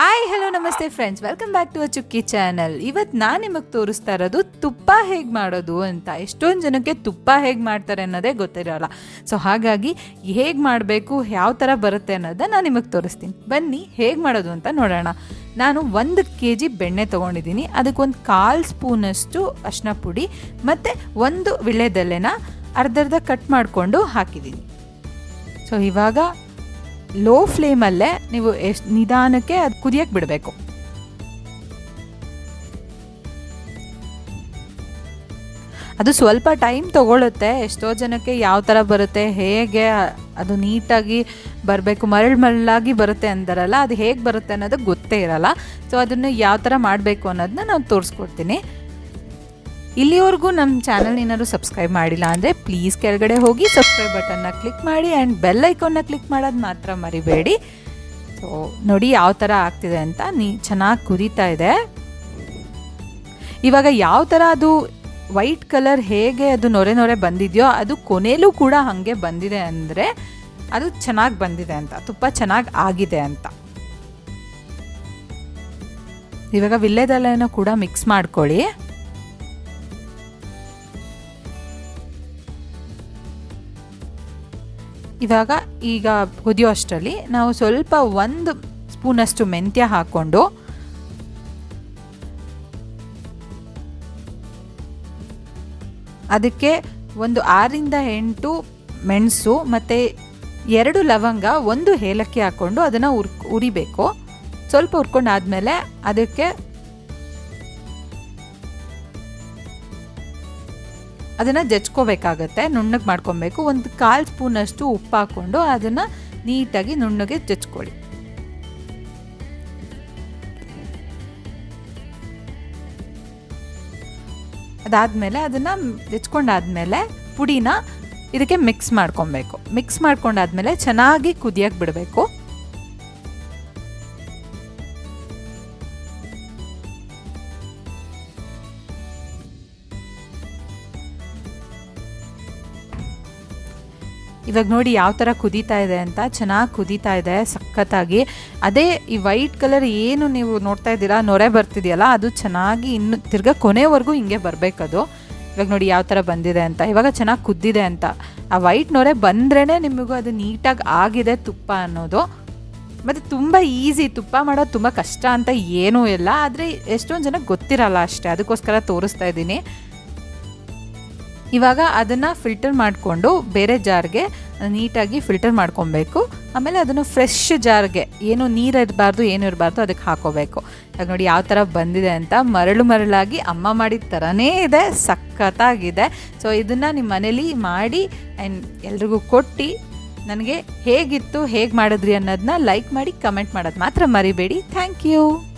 Hi hello namaste friends welcome back to uh Chukki channel ಇವತ್ತು ನಾನು ನಿಮಗೆ ತೋರಿಸ್ತಾ ಇರೋದು ತುಪ್ಪ ಹೇಗೆ ಮಾಡೋದು ಅಂತ. ಎಷ್ಟೊಂದು ಜನಕ್ಕೆ ತುಪ್ಪ ಹೇಗೆ ಮಾಡ್ತಾರೆ ಅನ್ನೋದೇ ಗೊತ್ತಿರೋಲ್ಲ. ಸೊ ಹಾಗಾಗಿ ಹೇಗೆ ಮಾಡಬೇಕು, ಯಾವ ಥರ ಬರುತ್ತೆ ಅನ್ನೋದನ್ನ ನಾನು ನಿಮಗೆ ತೋರಿಸ್ತೀನಿ. ಬನ್ನಿ, ಹೇಗೆ ಮಾಡೋದು ಅಂತ ನೋಡೋಣ. ನಾನು ಒಂದು ಕೆ ಜಿ ಬೆಣ್ಣೆ ತೊಗೊಂಡಿದ್ದೀನಿ. ಅದಕ್ಕೊಂದು ಕಾಲು ಸ್ಪೂನಷ್ಟು ಅರ್ಶಿನ ಪುಡಿ ಮತ್ತು ಒಂದು ವಿಳೆದೆಲೆನ ಅರ್ಧರ್ಧ ಕಟ್ ಮಾಡಿಕೊಂಡು ಹಾಕಿದ್ದೀನಿ. ಸೊ ಇವಾಗ ಲೋ ಫ್ಲೇಮಲ್ಲೇ ನೀವು ಎಷ್ಟು ನಿಧಾನಕ್ಕೆ ಅದು ಕುದಿಯಕ್ಕೆ ಬಿಡಬೇಕು. ಅದು ಸ್ವಲ್ಪ ಟೈಮ್ ತಗೊಳುತ್ತೆ, ಎಷ್ಟೋ ಜನಕ್ಕೆ ಯಾವ ಥರ ಬರುತ್ತೆ, ಹೇಗೆ ಅದು ನೀಟಾಗಿ ಬರಬೇಕು, ಮರಳು ಮರಳಾಗಿ ಬರುತ್ತೆ ಅಂತಾರಲ್ಲ ಅದು ಹೇಗೆ ಬರುತ್ತೆ ಅನ್ನೋದು ಗೊತ್ತೇ ಇರಲ್ಲ. ಸೊ ಅದನ್ನು ಯಾವ ಥರ ಮಾಡಬೇಕು ಅನ್ನೋದನ್ನ ನಾನು ತೋರಿಸ್ಕೊಡ್ತೀನಿ. ಇಲ್ಲಿವರೆಗೂ ನಮ್ಮ ಚಾನಲ್ ಏನಾದ್ರು ಸಬ್ಸ್ಕ್ರೈಬ್ ಮಾಡಿಲ್ಲ ಅಂದರೆ ಪ್ಲೀಸ್ ಕೆಳಗಡೆ ಹೋಗಿ ಸಬ್ಸ್ಕ್ರೈಬ್ ಬಟನ್ನ ಕ್ಲಿಕ್ ಮಾಡಿ ಆ್ಯಂಡ್ ಬೆಲ್ ಐಕಾನ್ನ ಕ್ಲಿಕ್ ಮಾಡೋದು ಮಾತ್ರ ಮರಿಬೇಡಿ. ಸೊ ನೋಡಿ ಯಾವ ಥರ ಆಗ್ತಿದೆ ಅಂತ ನೀ ಚೆನ್ನಾಗಿ ಕುದೀತಾ ಇದೆ. ಇವಾಗ ಯಾವ ಥರ ಅದು ವೈಟ್ ಕಲರ್ ಹೇಗೆ ಅದು ನೊರೆ ನೊರೆ ಬಂದಿದೆಯೋ ಅದು ಕೊನೆಯಲ್ಲೂ ಕೂಡ ಹಾಗೆ ಬಂದಿದೆ ಅಂದರೆ ಅದು ಚೆನ್ನಾಗಿ ಬಂದಿದೆ ಅಂತ, ತುಪ್ಪ ಚೆನ್ನಾಗಿ ಆಗಿದೆ ಅಂತ. ಇವಾಗ ವಿಲ್ಲೆದಲ್ಲೇನೋ ಕೂಡ ಮಿಕ್ಸ್ ಮಾಡ್ಕೊಳ್ಳಿ. ಇವಾಗ ಈಗ ಕುದಿಯೋ ಅಷ್ಟರಲ್ಲಿ ನಾವು ಸ್ವಲ್ಪ ಒಂದು ಸ್ಪೂನಷ್ಟು ಮೆಂತ್ಯ ಹಾಕ್ಕೊಂಡು ಅದಕ್ಕೆ ಒಂದು ಆರಿಂದ ಎಂಟು ಮೆಣಸು ಮತ್ತು ಎರಡು ಲವಂಗ, ಒಂದು ಏಲಕ್ಕಿ ಹಾಕ್ಕೊಂಡು ಅದನ್ನು ಉರ್, ಉರಿಬೇಕು. ಸ್ವಲ್ಪ ಹುರ್ಕೊಂಡು ಆದಮೇಲೆ ಅದಕ್ಕೆ ಅದನ್ನು ಜಚ್ಕೋಬೇಕಾಗತ್ತೆ ನುಣ್ಣಗೆ ಮಾಡ್ಕೊಬೇಕು. ಒಂದು ಕಾಲು ಸ್ಪೂನಷ್ಟು ಉಪ್ಪು ಹಾಕ್ಕೊಂಡು ಅದನ್ನು ನೀಟಾಗಿ ನುಣ್ಣಗೆ ಜಚ್ಕೊಳ್ಳಿ ಅದಾದಮೇಲೆ ಅದನ್ನು ಜಜ್ಕೊಂಡಾದ್ಮೇಲೆ ಪುಡಿನ ಇದಕ್ಕೆ ಮಿಕ್ಸ್ ಮಾಡ್ಕೊಬೇಕು. ಮಿಕ್ಸ್ ಮಾಡ್ಕೊಂಡಾದ್ಮೇಲೆ ಚೆನ್ನಾಗಿ ಕುದಿಯಕ್ಕೆ ಬಿಡಬೇಕು. ಇವಾಗ ನೋಡಿ ಯಾವ ಥರ ಕುದೀತಾ ಇದೆ ಅಂತ, ಚೆನ್ನಾಗಿ ಕುದೀತಾ ಇದೆ ಸಖತ್ತಾಗಿ. ಅದೇ ಈ ವೈಟ್ ಕಲರ್ ಏನು ನೀವು ನೋಡ್ತಾ ಇದ್ದೀರಾ, ನೊರೆ ಬರ್ತಿದೆಯಲ್ಲ, ಅದು ಚೆನ್ನಾಗಿ ಇನ್ನು ತಿರ್ಗಾ ಕೊನೆವರೆಗೂ ಹಿಂಗೆ ಬರಬೇಕದು. ಇವಾಗ ನೋಡಿ ಯಾವ ಥರ ಬಂದಿದೆ ಅಂತ. ಇವಾಗ ಚೆನ್ನಾಗಿ ಕುದ್ದಿದೆ ಅಂತ. ಆ ವೈಟ್ ನೊರೆ ಬಂದ್ರೇ ನಿಮಗೂ ಅದು ನೀಟಾಗಿ ಆಗಿದೆ ತುಪ್ಪ ಅನ್ನೋದು. ಮತ್ತು ತುಂಬ ಈಸಿ ತುಪ್ಪ ಮಾಡೋದು ತುಂಬ ಕಷ್ಟ ಅಂತ ಏನೂ ಇಲ್ಲ. ಆದರೆ ಎಷ್ಟೊಂದು ಜನಕ್ಕೆ ಗೊತ್ತಿರಲ್ಲ ಅಷ್ಟೇ. ಅದಕ್ಕೋಸ್ಕರ ತೋರಿಸ್ತಾ ಇದ್ದೀನಿ. ಇವಾಗ ಅದನ್ನು ಫಿಲ್ಟರ್ ಮಾಡಿಕೊಂಡು ಬೇರೆ ಜಾರ್ಗೆ ನೀಟಾಗಿ ಫಿಲ್ಟರ್ ಮಾಡ್ಕೊಬೇಕು. ಆಮೇಲೆ ಅದನ್ನು ಫ್ರೆಶ್ ಜಾರ್ಗೆ ಏನು ನೀರು ಇರಬಾರ್ದು, ಏನು ಇರಬಾರ್ದು ಅದಕ್ಕೆ ಹಾಕೋಬೇಕು. ಇವಾಗ ನೋಡಿ ಯಾವ ಥರ ಬಂದಿದೆ ಅಂತ ಮರಳು ಮರಳಾಗಿ ಅಮ್ಮ ಮಾಡಿದ ಥರನೇ ಇದೆ, ಸಖತ್ತಾಗಿದೆ. ಸೊ ಇದನ್ನು ನಿಮ್ಮ ಮನೇಲಿ ಮಾಡಿ ಆ್ಯಂಡ್ ಎಲ್ರಿಗೂ ಕೊಟ್ಟು ನನಗೆ ಹೇಗಿತ್ತು, ಹೇಗೆ ಮಾಡಿದ್ರಿ ಅನ್ನೋದನ್ನ ಲೈಕ್ ಮಾಡಿ ಕಮೆಂಟ್ ಮಾಡೋದು ಮಾತ್ರ ಮರಿಬೇಡಿ. Thank you